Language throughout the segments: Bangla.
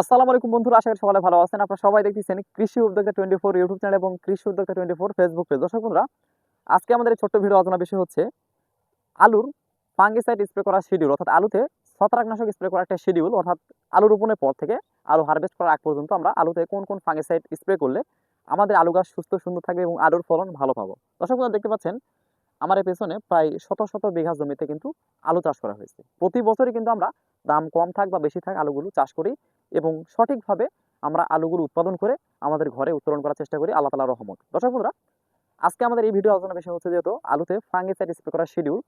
আসসালামু আলাইকুম বন্ধুরা, আশা করি সকালে ভালো আছেন। আপনারা সবাই দেখতেছেন কৃষি উদ্যোক্তা টোয়েন্টি ফোর ইউটিউব চ্যানেল এবং কৃষি উদ্যোক্তা টোয়েন্টি ফোর ফেসবুক পেজ। দর্শক বন্ধুরা, আজকে আমাদের এই ছোট্ট ভিডিও আলোচনা বিষয় হচ্ছে আলুর ফাঙ্গিসাইড স্প্রে করার শিডিউল, অর্থাৎ আলুতে ছত্রাকনাশক স্প্রে করার একটা শিডিউল, অর্থাৎ আলু রোপণের পর থেকে আলু হারভেস্ট করার আগ পর্যন্ত আমরা আলুতে কোন কোন ফাঙ্গিসাইড স্প্রে করলে আমাদের আলু গাছ সুস্থ, সুন্দর থাকবে এবং আলুর ফলন ভালো পাবো। দর্শক বন্ধুরা, দেখতে পাচ্ছেন আমার এই পেছনে প্রায় শত শত বিঘা জমিতে কিন্তু আলু চাষ করা হয়েছে। প্রতি বছরই কিন্তু আমরা দাম কম থাক বা বেশি থাক আলুগুলো চাষ করি এবং সঠিকভাবে আমরা আলুগুলো উৎপাদন করে আমাদের ঘরে উত্তোলন করার চেষ্টা করি আল্লাহ তালার রহমত। দর্শক বন্ধুরা, আজকে আমাদের এই ভিডিও আলোচনা বিষয় হচ্ছে যেহেতু আলুতে ফাঙ্গিসাইড স্প্রে করার শিডিউল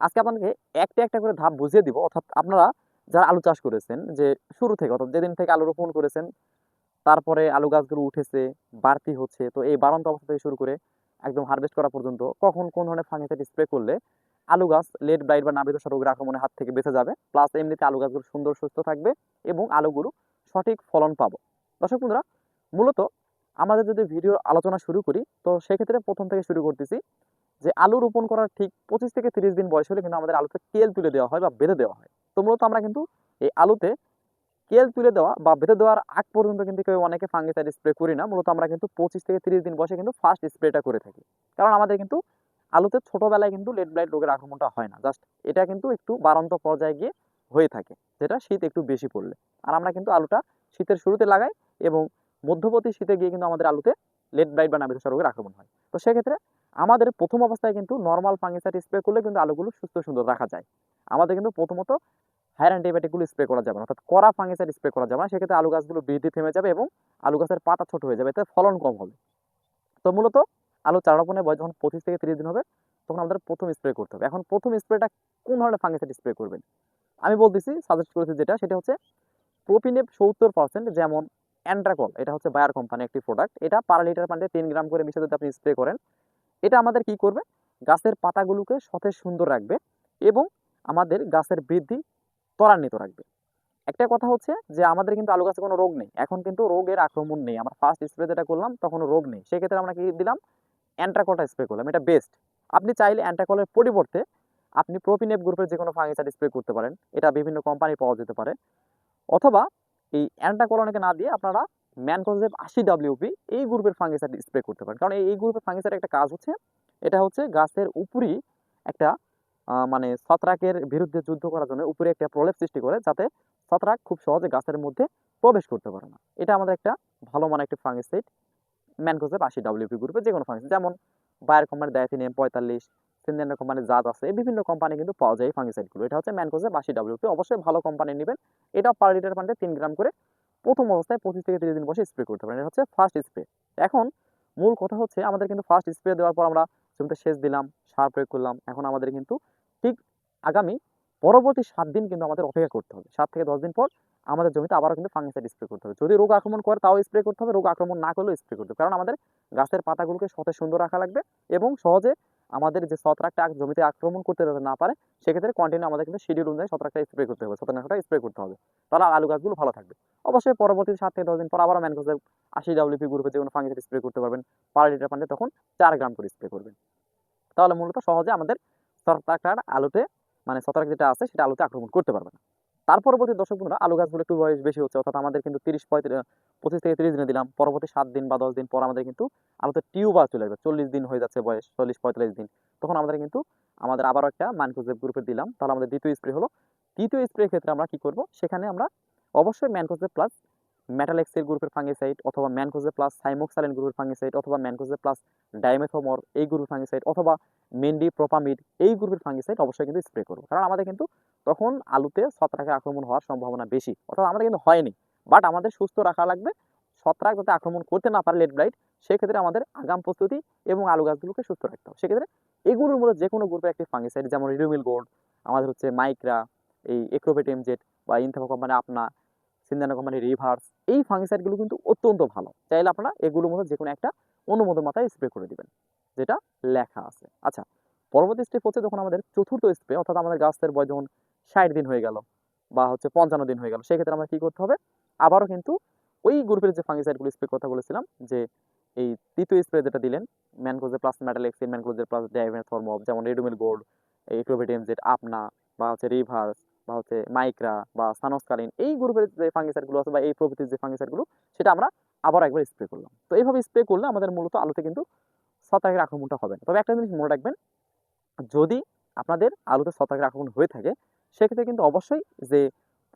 আজকে আপনাকে একটা একটা করে ধাপ বুঝিয়ে দিব। অর্থাৎ আপনারা যারা আলু চাষ করেছেন যে শুরু থেকে, অর্থাৎ যেদিন থেকে আলু রোপণ করেছেন, তারপরে আলু গাছগুলো উঠেছে, বাড়তি হচ্ছে, তো এই বাড়ন্ত অবস্থা থেকে শুরু করে একদম হারভেস্ট করা পর্যন্ত কখন কোন ধরনের ফাঙ্গিসাইড স্প্রে করলে আলু গাছ লেট ব্লাইট বা নাবিত রোগের আক্রমণের হাত থেকে বেঁচে যাবে। প্লাস এমনিতে আলু গাছগুলো সুন্দর, সুস্থ থাকবে এবং আলুগুলো সঠিক ফলন পাবো। দর্শক বন্ধুরা, মূলত আমাদের যদি ভিডিও আলোচনা শুরু করি, তো সেক্ষেত্রে প্রথম থেকে শুরু করতেছি যে আলু রোপণ করার ঠিক পঁচিশ থেকে তিরিশ দিন বয়স হলে কিন্তু আমাদের আলুতে কেল তুলে দেওয়া হয় বা বেঁধে দেওয়া হয়। তো মূলত আমরা কিন্তু এই আলুতে কেল তুলে দেওয়া বা বেঁধে দেওয়ার আগ পর্যন্ত কিন্তু কেউ অনেকে ফাঙ্গিসাইড স্প্রে করি না। মূলত আমরা কিন্তু পঁচিশ থেকে তিরিশ দিন বয়সে কিন্তু ফার্স্ট স্প্রেটা করে থাকি। কারণ আমাদের কিন্তু আলুতে ছোটবেলায় কিন্তু লেট ব্লাইট রোগের আক্রমণটা হয় না। জাস্ট এটা কিন্তু একটু বাড়ন্ত পর্যায়ে গিয়ে হয়ে থাকে, যেটা শীত একটু বেশি পড়লে। আর আমরা কিন্তু আলুটা শীতের শুরুতে লাগাই এবং মধ্যবর্তী শীতে গিয়ে কিন্তু আমাদের আলুতে লেট ব্লাইট বা নাবিধসা রোগের আক্রমণ হয়। তো সেক্ষেত্রে আমাদের প্রথম অবস্থায় কিন্তু নর্মাল ফাঙ্গিসাইড স্প্রে করলে কিন্তু আলুগুলো সুস্থ সুন্দর রাখা যায়। আমাদের কিন্তু প্রথমত হায়ার অ্যান্টিবায়োটিকগুলো স্প্রে করা যাবে না। অর্থাৎ কড়া ফাঙ্গিসাইড স্প্রে করা যাবে না, সেক্ষেত্রে আলু গাছগুলো বৃদ্ধি থেমে যাবে এবং আলু গাছের পাতা ছোট হয়ে যাবে, এতে ফলন কম হবে। তো মূলত আলু চারা রোপণের বয়স যখন পঁচিশ থেকে তিরিশ দিন হবে, তখন আমাদের প্রথম স্প্রে করতে হবে। এখন প্রথম স্প্রেটা কোন ধরনের ফাঙ্গিসাইড স্প্রে করবেন? আমি বলতেছি সাজেস্ট করেছি যেটা, সেটা হচ্ছে প্রোপিনেপ সত্তর পার্সেন্ট যেমন অ্যান্ড্রাকল এটা হচ্ছে বায়ার কোম্পানি একটি প্রোডাক্ট এটা পার লিটার পানিতে তিন গ্রাম করে মিশে যদি আপনি স্প্রে করেন, এটা আমাদের কি করবে? গাছের পাতাগুলোকে সতেজ সুন্দর রাখবে এবং আমাদের গাছের বৃদ্ধি ত্বরান্বিত রাখবে। একটা কথা হচ্ছে যে, আমাদের কিন্তু আলু গাছে কোনো রোগ নেই। এখন কিন্তু রোগের আক্রমণ নেই। আমরা ফার্স্ট স্প্রে যেটা করলাম তখন রোগ নেই। সেক্ষেত্রে আমরা কি দিলাম? অ্যান্ট্রাকলটা স্প্রে করলাম। এটা বেস্ট আপনি চাইলে অ্যান্ট্রাকলের পরিবর্তে আপনি প্রোপিনেপ গ্রুপের যে কোনো ফাঙ্গিসাইড স্প্রে করতে পারেন। এটা বিভিন্ন কোম্পানি পাওয়া যেতে পারে। অথবা এই অ্যান্টাকল অনেকে না দিয়ে আপনারা ম্যানকোজেব আশি ডাব্লিউপি এই গ্রুপের ফাঙ্গিসাইড স্প্রে করতে পারেন। কারণ এই- গ্রুপের ফাঙ্গিসাইড একটা কাজ হচ্ছে, এটা হচ্ছে গাছের উপরই একটা মানে ছত্রাকের বিরুদ্ধে যুদ্ধ করার জন্য উপরে একটা প্রলেপ সৃষ্টি করে যাতে ছত্রাক খুব সহজে গাছের মধ্যে প্রবেশ করতে পারে না। এটা আমাদের একটা ভালো মানে একটা ফাঙ্গিসাইড ম্যানকোজেব আশি ডাব্লিউপি গ্রুপের যে কোনো ফাঙ্গিসাইড যেমন বায়ার কোম্পানির ডায়াথিনিয়াম পঁয়তাল্লিশ সিন্দেনা কোম্পানির জাত আছে, বিভিন্ন কোম্পানি কিন্তু পাওয়া যায় ফাঙ্গিসাইডগুলো এটা হচ্ছে ম্যানকোজেব আশি ডাব্লিউপি অবশ্যই ভালো কোম্পানি নেবেন। এটা পার লিটার পানিতে তিন গ্রাম করে প্রথম অবস্থায় পঁচিশ থেকে তিরিশ দিন বসে স্প্রে করতে পারেন। এটা হচ্ছে ফার্স্ট স্প্রে এখন মূল কথা হচ্ছে, আমাদের কিন্তু ফার্স্ট স্প্রে দেওয়ার পর আমরা জমিতে সেচ দিলাম, সার প্রয়োগ করলাম। এখন আমাদের কিন্তু ঠিক আগামী পরবর্তী সাত দিন কিন্তু আমাদের অপেক্ষা করতে হবে। সাত থেকে দশ দিন পর আমাদের জমিতে আবারও কিন্তু ফাঙ্গিসাইড স্প্রে করতে হবে। যদি রোগ আক্রমণ করে তাও স্প্রে করতে হবে, রোগ আক্রমণ না করলেও স্প্রে করতে হবে। কারণ আমাদের গাছের পাতাগুলোকে সতেজ সুন্দর রাখা লাগবে এবং সহজে আমাদের যে ছত্রাকটা জমিতে আক্রমণ করতে যাতে না পারে, সেক্ষেত্রে কন্টিনিউ আমাদের কিন্তু শিডিউল অনুযায়ী ছত্রাকটা স্প্রে করতে হবে ছত্রাকটা স্প্রে করতে হবে। তাহলে আলু গাছগুলো ভালো থাকবে। অবশ্যই পরবর্তী সাত থেকে দশ দিন পর আবারও ম্যানকোজে আশি ডাব্লিউপি গ্রুপে যে কোনো ফাঙ্গিসাইড স্প্রে করতে পারবেন। পার লিটার পানিতে তখন চার গ্রাম করে স্প্রে করবেন। তাহলে মূলত সহজে আমাদের ছত্রাকটার আলুতে মানে ছত্রাক যেটা আছে সেটা আলুতে আক্রমণ করতে পারবে না। তার পরবর্তী দর্শক বন্ধুরা, আলু গাছগুলো একটু বয়স বেশি হচ্ছে, অর্থাৎ আমাদের কিন্তু তিরিশ পঁয়ত্রিশ থেকে তিরিশ দিনে দিলাম। পরবর্তী সাত দিন বা দশ দিন পর আমাদের কিন্তু আলুতে টিউবার চলে আসবে। চল্লিশ দিন হয়ে যাচ্ছে বয়স, চল্লিশ, পঁয়তাল্লিশ দিন। তখন আমাদের কিন্তু আমাদের আবারও একটা ম্যানকোজেব গ্রুপের দিলাম। তাহলে আমাদের দ্বিতীয় স্প্রে হলো। তৃতীয় স্প্রে ক্ষেত্রে আমরা কি করব? সেখানে আমরা অবশ্যই ম্যানকোজেব প্লাস মেটালেক্সেল গ্রুপের ফাঙ্গিসাইড অথবা ম্যানকোজে প্লাস সাইমোক্সালিন গ্রুপের ফাঙ্গিসাইড অথবা ম্যানকোজে প্লাস ডাইমেথোমর এই গ্রুপের ফাঙ্গিসাইড অথবা মেন্ডি প্রোপামিড এই গ্রুপের ফাঙ্গিসাইড অবশ্যই কিন্তু স্প্রে করব। কারণ আমাদের কিন্তু তখন আলুতে ছত্রাকের আক্রমণ হওয়ার সম্ভাবনা বেশি, অর্থাৎ আমাদের কিন্তু হয়নি। বাট আমাদের সুস্থ রাখা লাগবে, ছত্রাক যাতে আক্রমণ করতে না পারে লেট ব্লাইট সেক্ষেত্রে আমাদের আগাম প্রস্তুতি এবং আলু গাছগুলোকে সুস্থ রাখতে হবে। সেক্ষেত্রে এগুলোর মধ্যে যে কোনো গ্রুপের একটি ফাঙ্গিসাইড যেমন রিডোমিল গোল্ড আমাদের হচ্ছে মাইক্রা এই এক্রোভেট এমজেট বা ইনথেফা কোম্পানি আপনা সিন্দানা কোম্পানি রিভার্স এই ফাঙ্গিসাইডগুলো কিন্তু অত্যন্ত ভালো। চাইলে আপনারা এগুলোর মধ্যে যে কোনো একটা অনুমোদন মাথায় স্প্রে করে দিবেন, যেটা লেখা আছে। আচ্ছা পরবর্তী স্টেপ হচ্ছে যখন আমাদের চতুর্থ স্প্রে অর্থাৎ আমাদের গাছের বয়স যখন ষাট দিন হয়ে গেল বা হচ্ছে পঞ্চান্ন দিন হয়ে গেল, সেক্ষেত্রে আমরা কি করতে হবে? আবারও কিন্তু ওই গ্রুপের যে ফাঙ্গিসাইডগুলো স্প্রে কথা বলেছিলাম, যে এই তৃতীয় স্প্রে যেটা দিলেন ম্যানকোজে প্লাস ম্যাটালেক্সিন ম্যানকোজে প্লাস ডাইভেন থর্মব যেমন রেডোমিল গোল্ড এই ক্লোভেটিএম আপনা বা হচ্ছে রিভার্স বা হচ্ছে মাইক্রা বা সানস্কালিন, এই গ্রুপের যে ফাঙ্গিসাইডগুলো আছে বা এই প্রকৃতির যে ফাঙ্গিসাইডগুলো, সেটা আমরা আবার একবার স্প্রে করলাম। তো এইভাবে স্প্রে করলে আমাদের মূলত আলুতে কিন্তু ছত্রাকের আক্রমণটা হবে না। তবে একটা জিনিস মনে রাখবেন, যদি আপনাদের আলুতে ছত্রাকের আক্রমণ হয়ে থাকে, সেক্ষেত্রে কিন্তু অবশ্যই যে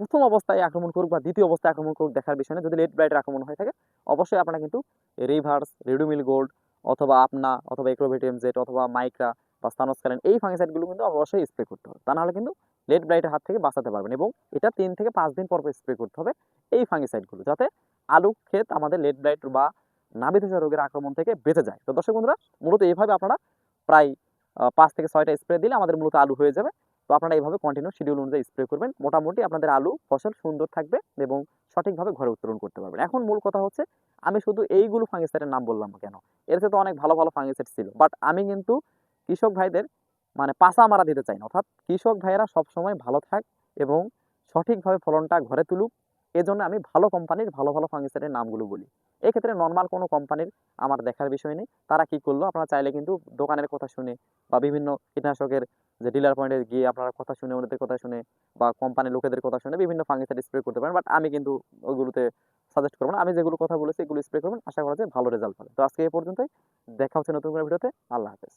প্রথম অবস্থায় আক্রমণ করুক বা দ্বিতীয় অবস্থায় আক্রমণ করুক দেখার বিষয় না, যদি লেট ব্রাইটের আক্রমণ হয়ে থাকে, অবশ্যই আপনারা কিন্তু রিভার্স, রেডুমিল গোল্ড অথবা আপনা অথবা এক্রোভেটিএম জেট অথবা মাইক্রা বা স্থানস্কালীন এই ফাঙ্গিসাইডগুলো কিন্তু অবশ্যই স্প্রে করতে হবে। তা নাহলে কিন্তু লেট ব্রাইটের হাত থেকে বাঁচাতে পারবেন এবং এটা তিন থেকে পাঁচ দিন পর পর স্প্রে করতে হবে এই ফাঙ্গিসাইডগুলো যাতে আলু, ক্ষেত আমাদের লেট ব্রাইট বা নাবিধসা রোগের আক্রমণ থেকে বেঁচে যায়। তো দর্শক বন্ধুরা, মূলত এইভাবে আপনারা প্রায় পাঁচ থেকে ছয়টা স্প্রে দিলে আমাদের মূলত আলু হয়ে যাবে। তো আপনারা এইভাবে কন্টিনিউ শিডিউল অনুযায়ী স্প্রে করবেন। মোটামুটি আপনাদের আলু, ফসল সুন্দর থাকবে এবং সঠিকভাবে ঘরে উত্তোলন করতে পারবেন। এখন মূল কথা হচ্ছে, আমি শুধু এইগুলো ফাঙ্গিসাইডের নাম বললাম কেন? এর সাথে অনেক ভালো ভালো ফাঙ্গিসাইড ছিল। বাট আমি কিন্তু কৃষক ভাইদের মানে পাশা মারা দিতে চাই না। অর্থাৎ কৃষক ভাইয়েরা সবসময় ভালো থাক এবং সঠিকভাবে ফলনটা ঘরে তুলুক। এজন্য আমি ভালো কোম্পানির ভালো ভালো ফাঙ্গিসাইডের নামগুলো বলি। এক্ষেত্রে নর্মাল কোনো কোম্পানির আমার দেখার বিষয় নেই। তারা কি করল? আপনারা চাইলে কিন্তু দোকানের কথা শুনে বা বিভিন্ন কীটনাশকের যে ডিলার পয়েন্টে গিয়ে আপনারা কথা শুনে ওদের কথা শুনে বা কোম্পানির লোকেদের কথা শুনে বিভিন্ন ফাঙ্গিসাইড স্প্রে করতে পারেন। বাট আমি কিন্তু ওগুলোতে সাজেস্ট করব না। আমি যেগুলো কথা বলেছি, এগুলো স্প্রে করবেন। আশা করা যায় ভালো রেজাল্ট পাবে তো আজকে এই পর্যন্তই। দেখা হচ্ছে নতুন কোনো ভিডিওতে। আল্লাহ হাফেজ।